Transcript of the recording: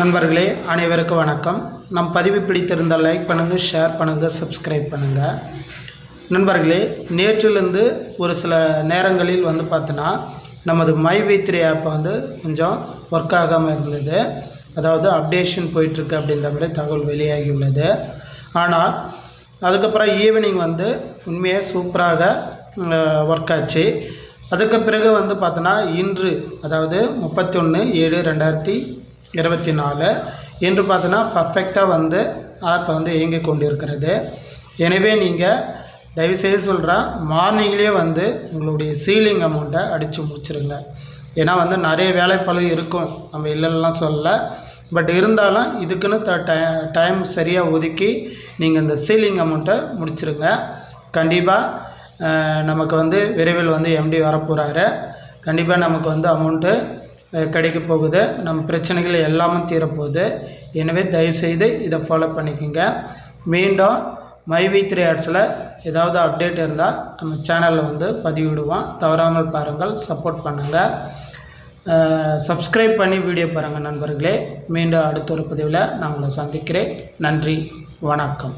நண்பர்களே அனைவருக்கும் வணக்கம். நம் பதிவு பிடித்திருந்தால் லைக் பண்ணுங்கள் ஷேர் பண்ணுங்கள் சப்ஸ்கிரைப் பண்ணுங்கள் நண்பர்களே நேற்றிலிருந்து ஒரு சில நேரங்களில் வந்து பார்த்தோன்னா நமது மை வைத்திரி ஆப் வந்து கொஞ்சம் ஒர்க் ஆகாமல் இருந்தது. அதாவது அப்டேஷன் போயிட்டுருக்கு அப்படின்ற மாதிரி தகவல் வெளியாகியுள்ளது ஆனால் அதுக்கப்புறம் ஈவினிங் வந்து உண்மையாக சூப்பராக ஒர்க் ஆச்சு. அதுக்கு பிறகு வந்து பார்த்தோன்னா இன்று அதாவது முப்பத்தி ஒன்று ஏழு ரெண்டாயிரத்தி இருபத்தி நாலு இன்று பார்த்தோன்னா பர்ஃபெக்டாக வந்து ஆப் வந்து இயங்கி கொண்டிருக்கிறது. எனவே நீங்கள் தயவுசெய்து சொல்கிறேன் மார்னிங்லேயே வந்து உங்களுடைய சீலிங் அமௌண்ட்டை அடித்து முடிச்சிருங்க. ஏன்னா வந்து நிறைய வேலைப்பழு இருக்கும் நம்ம இல்லைலாம் சொல்லலை. பட் இருந்தாலும் இதுக்குன்னு த டைம் சரியாக ஒதுக்கி நீங்கள் இந்த சீலிங் அமௌண்ட்டை முடிச்சிருங்க. கண்டிப்பாக நமக்கு வந்து விரைவில் வந்து எம்டி வரப்போகிறாரு கண்டிப்பாக நமக்கு வந்து அமௌண்ட்டு கிடைக்க போகுது. நம்ம பிரச்சனைகள் எல்லாமே தீரப்போகுது. எனவே தயவுசெய்து இதை ஃபாலோ பண்ணிக்கோங்க. மீண்டும் மைவி த்ரீ ஆட்ஸில் ஏதாவது அப்டேட் இருந்தால் நம்ம சேனலில் வந்து பதிவிடுவோம். தவறாமல் பாருங்கள் சப்போர்ட் பண்ணுங்கள் சப்ஸ்கிரைப் பண்ணி வீடியோ பாருங்கள் நண்பர்களே. மீண்டும் அடுத்த ஒரு பதிவில் நான் உங்களை சந்திக்கிறேன். நன்றி வணக்கம்.